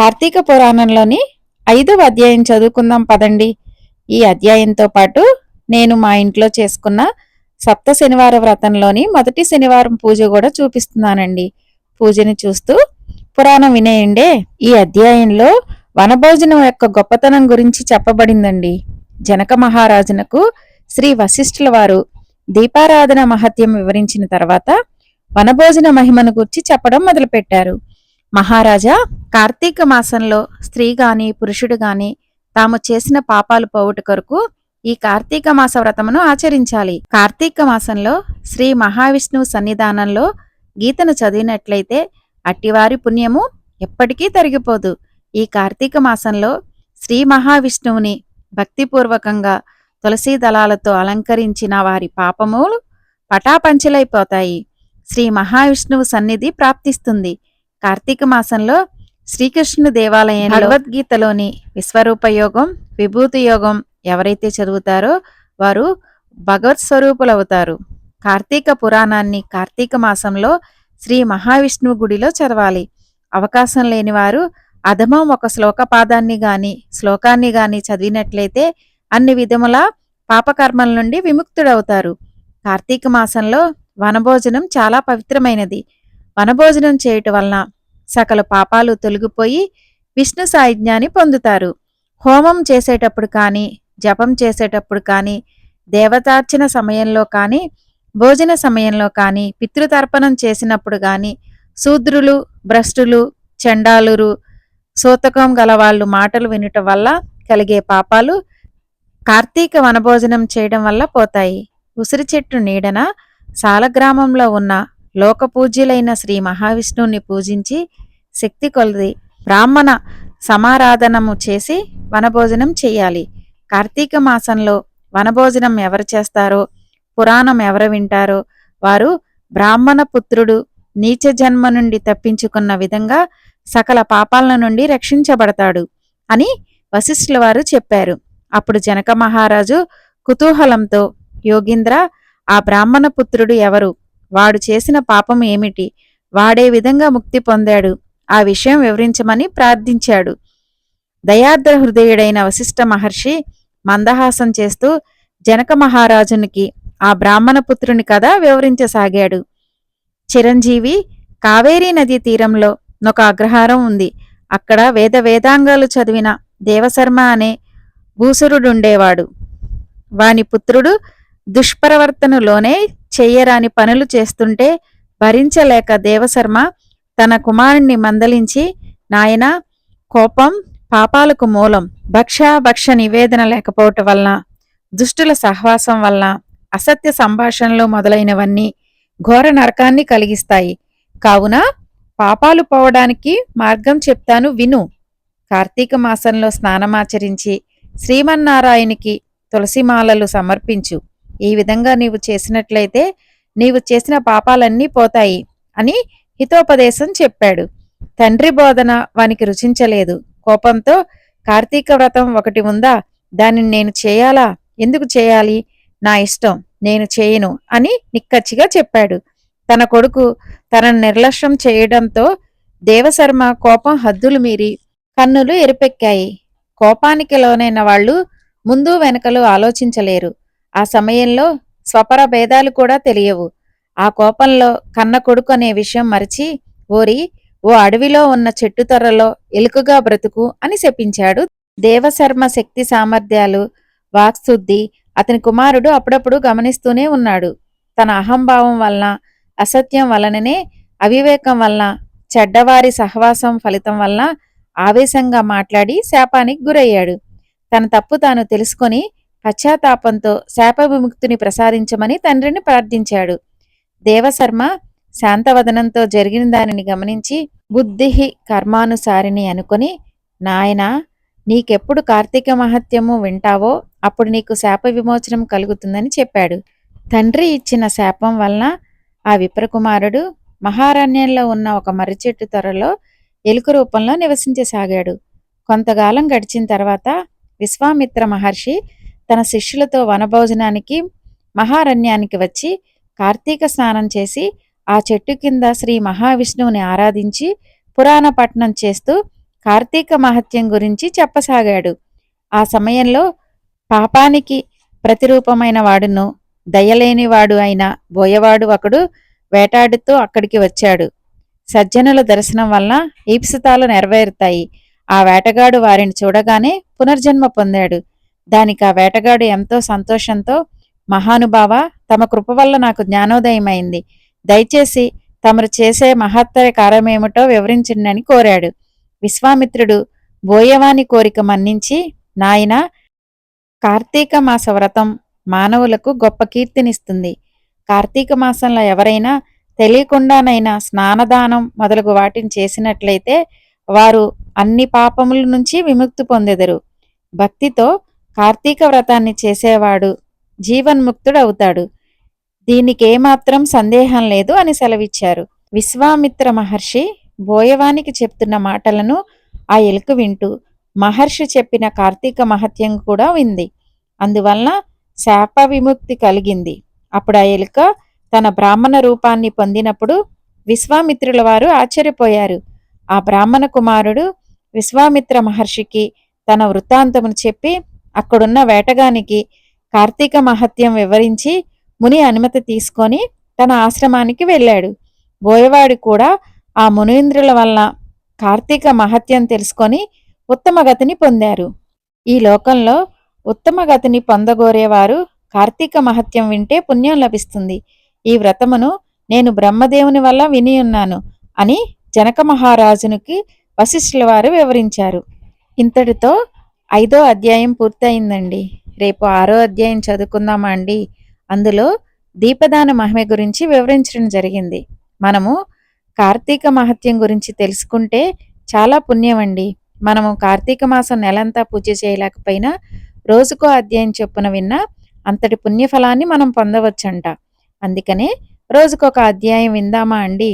కార్తీక పురాణంలోని ఐదవ అధ్యాయం చదువుకుందాం పదండి. ఈ అధ్యాయంతో పాటు నేను మా ఇంట్లో చేసుకున్న సప్త శనివార వ్రతంలోని మొదటి శనివారం పూజ కూడా చూపిస్తున్నానండి. పూజని చూస్తూ పురాణం వినేయండే. ఈ అధ్యాయంలో వనభోజనం యొక్క గొప్పతనం గురించి చెప్పబడిందండి. జనక మహారాజునకు శ్రీ వశిష్ఠుల వారు దీపారాధన మహత్యం వివరించిన తర్వాత వనభోజన మహిమను గురించి చెప్పడం మొదలుపెట్టారు. మహారాజా కార్తీక మాసంలో స్త్రీ గాని పురుషుడు గాని తాము చేసిన పాపాలు పోవుట కొరకు ఈ కార్తీక మాస వ్రతమును ఆచరించాలి. కార్తీక మాసంలో శ్రీ మహావిష్ణువు సన్నిధానంలో గీతను చదివినట్లయితే అట్టివారి పుణ్యము ఎప్పటికీ తరిగిపోదు ఈ కార్తీక మాసంలో శ్రీ మహావిష్ణువుని భక్తిపూర్వకంగా తులసీ దళాలతో అలంకరించిన వారి పాపములు పటాపంచలైపోతాయి. శ్రీ మహావిష్ణువు సన్నిధి ప్రాప్తిస్తుంది. కార్తీక మాసంలో శ్రీకృష్ణుని దేవాలయం భగవద్గీతలోని విశ్వరూప యోగం విభూతి యోగం ఎవరైతే చదువుతారో వారు భగవత్ స్వరూపులవుతారు. కార్తీక పురాణాన్ని కార్తీక మాసంలో శ్రీ మహావిష్ణువు గుడిలో చదవాలి. అవకాశం లేని వారు అధమం ఒక శ్లోకపాదాన్ని గాని శ్లోకాన్ని గాని చదివినట్లయితే అన్ని విధముల పాపకర్మల నుండి విముక్తుడవుతారు. కార్తీక మాసంలో వనభోజనం చాలా పవిత్రమైనది. వనభోజనం చేయటం వలన సకల పాపాలు తొలగిపోయి విష్ణు సాయిజ్ఞాన్ని పొందుతారు. హోమం చేసేటప్పుడు కానీ జపం చేసేటప్పుడు కానీ దేవతార్చన సమయంలో కానీ భోజన సమయంలో కానీ పితృతర్పణం చేసినప్పుడు కానీ శూద్రులు భ్రష్టులు చండాలురు సూతకం గలవాళ్ళు మాటలు వినటం వల్ల కలిగే పాపాలు కార్తీక వనభోజనం చేయడం వల్ల పోతాయి. ఉసిరి చెట్టు నీడన సాలగ్రామంలో ఉన్న లోకపూజ్యులైన శ్రీ మహావిష్ణువుని పూజించి శక్తి కొలది. బ్రాహ్మణ సమారాధనము చేసి వనభోజనం చేయాలి. కార్తీక మాసంలో వనభోజనం ఎవరు చేస్తారో పురాణం ఎవరు వింటారో వారు బ్రాహ్మణ పుత్రుడు నీచ జన్మ నుండి తప్పించుకున్న విధంగా సకల పాపాల నుండి రక్షించబడతాడు అని వశిష్ఠుల వారు చెప్పారు. అప్పుడు జనక మహారాజు కుతూహలంతో యోగీంద్ర ఆ బ్రాహ్మణ పుత్రుడు ఎవరు? వాడు చేసిన పాపం ఏమిటి? వాడే విధంగా ముక్తి పొందాడు. ఆ విషయం వివరించమని ప్రార్థించాడు. దయార్ద్ర హృదయుడైన వశిష్ఠ మహర్షి మందహాసం చేస్తూ జనక మహారాజునికి ఆ బ్రాహ్మణ పుత్రుని కథ వివరించసాగాడు. చిరంజీవి కావేరీ నదీ తీరంలో ఒక అగ్రహారం ఉంది. అక్కడ వేద వేదాంగాలు చదివిన దేవశర్మ అనే భూసురుడుండేవాడు. వాని పుత్రుడు దుష్ప్రవర్తనలోనే చెయ్యరాని పనులు చేస్తుంటే భరించలేక దేవశర్మ తన కుమారుణ్ణి మందలించి నాయన కోపం పాపాలకు మూలం. భక్ష నివేదన లేకపోవటం వలన దుష్టుల సహవాసం వలన అసత్య సంభాషణలు మొదలైనవన్నీ ఘోర నరకాన్ని కలిగిస్తాయి. కావున పాపాలు పోవడానికి మార్గం చెప్తాను విను. కార్తీక మాసంలో స్నానమాచరించి శ్రీమన్నారాయణికి తులసిమాలలు సమర్పించు. ఈ విధంగా నీవు చేసినట్లయితే నీవు చేసిన పాపాలన్నీ పోతాయి అని హితోపదేశం చెప్పాడు. తండ్రి బోధన వానికి రుచించలేదు. కోపంతో కార్తీక వ్రతం ఒకటి ఉందా? దానిని నేను చేయాలా? ఎందుకు చేయాలి? నా ఇష్టం నేను చేయను అని నిక్కచ్చిగా చెప్పాడు. తన కొడుకు తనను నిర్లక్ష్యం చేయడంతో దేవశర్మ కోపం హద్దులు మీరి కన్నులు ఎరిపెక్కాయి. కోపానికి లోనైన వాళ్ళు ముందు వెనకలు ఆలోచించలేరు. ఆ సమయంలో స్వపర భేదాలు కూడా తెలియవు. ఆ కోపంలో కన్న కొడుకు అనే విషయం మరిచి ఓరి ఓ అడవిలో ఉన్న చెట్టు తొర్రలో ఎలుకగా బ్రతుకు అని శపించాడు. దేవశర్మ శక్తి సామర్థ్యాలు వాక్శుద్ధి అతని కుమారుడు అప్పుడప్పుడు గమనిస్తూనే ఉన్నాడు. తన అహంభావం వలన అసత్యం వలననే అవివేకం వలన చెడ్డవారి సహవాసం ఫలితం వలన ఆవేశంగా మాట్లాడి శాపానికి గురయ్యాడు. తన తప్పు తాను తెలుసుకొని పశ్చాత్తాపంతో శాప విముక్తిని ప్రసాదించమని తండ్రిని ప్రార్థించాడు. దేవశర్మ శాంతవదనంతో జరిగిన దానిని గమనించి బుద్ధి కర్మానుసారిని అనుకొని నాయనా నీకెప్పుడు కార్తీక మహత్యము వింటావో అప్పుడు నీకు శాప విమోచనం కలుగుతుందని చెప్పాడు. తండ్రి ఇచ్చిన శాపం వలన ఆ విప్రకుమారుడు మహారణ్యంలో ఉన్న ఒక మర్రిచెట్టు త్వరలో ఎలుక రూపంలో నివసించసాగాడు. కొంతకాలం గడిచిన తర్వాత విశ్వామిత్ర మహర్షి తన శిష్యులతో వనభోజనానికి మహారణ్యానికి వచ్చి కార్తీక స్నానం చేసి ఆ చెట్టు కింద శ్రీ మహావిష్ణువుని ఆరాధించి పురాణ పఠనం చేస్తూ కార్తీక మహత్యం గురించి చెప్పసాగాడు. ఆ సమయంలో పాపానికి ప్రతిరూపమైన వాడును దయలేనివాడు అయిన బోయవాడు ఒకడు వేటాడుతూ అక్కడికి వచ్చాడు. సజ్జనుల దర్శనం వల్ల ఈప్సితాలు నెరవేరుతాయి. ఆ వేటగాడు వారిని చూడగానే పునర్జన్మ పొందాడు. దానికి ఆ వేటగాడు ఎంతో సంతోషంతో మహానుభావ తమ కృప వల్ల నాకు జ్ఞానోదయమైంది. దయచేసి తమరు చేసే మహత్తర కార్యమేమిటో వివరించండి కోరాడు. విశ్వామిత్రుడు బోయవాని కోరిక మన్నించి నాయన కార్తీక మాస వ్రతం మానవులకు గొప్ప కీర్తినిస్తుంది. కార్తీక మాసంలో ఎవరైనా తెలియకుండానైనా స్నానదానం మొదలగు వాటిని చేసినట్లయితే వారు అన్ని పాపముల నుంచి విముక్తి పొందెదరు. భక్తితో కార్తీక వ్రతాన్ని చేసేవాడు జీవన్ముక్తుడవుతాడు. దీనికి ఏమాత్రం సందేహం లేదు అని సెలవిచ్చారు. విశ్వామిత్ర మహర్షి బోయవానికి చెప్తున్న మాటలను ఆ ఎలుక వింటూ మహర్షి చెప్పిన కార్తీక మహత్యం కూడా వింది. అందువలన శాప విముక్తి కలిగింది. అప్పుడు ఆ ఎలుక తన బ్రాహ్మణ రూపాన్ని పొందినప్పుడు విశ్వామిత్రుల వారు ఆశ్చర్యపోయారు. ఆ బ్రాహ్మణ కుమారుడు విశ్వామిత్ర మహర్షికి తన వృత్తాంతమును చెప్పి అక్కడున్న వేటగానికి కార్తీక మహత్యం వివరించి ముని అనుమతి తీసుకొని తన ఆశ్రమానికి వెళ్ళాడు. బోయవాడు కూడా ఆ మునీంద్రుల వల్ల కార్తీక మహత్యం తెలుసుకొని ఉత్తమగతిని పొందారు. ఈ లోకంలో ఉత్తమగతిని పొందగోరేవారు కార్తీక మహత్యం వింటే పుణ్యం లభిస్తుంది. ఈ వ్రతమును నేను బ్రహ్మదేవుని వల్ల విని ఉన్నాను అని జనక మహారాజునికి వశిష్ఠుల వారు వివరించారు. ఇంతటితో ఐదో అధ్యాయం పూర్తయిందండి. రేపు ఆరో అధ్యాయం చదువుకుందామా అండి? అందులో దీపదాన మహిమ గురించి వివరించడం జరిగింది. మనము కార్తీక మహత్యం గురించి తెలుసుకుంటే చాలా పుణ్యం అండి మనము కార్తీక మాసం నెలంతా పూజ చేయలేకపోయినా రోజుకో అధ్యాయం చొప్పున విన్నా అంతటి పుణ్యఫలాన్ని మనం పొందవచ్చంట. అందుకనే రోజుకొక అధ్యాయం విందామా అండి?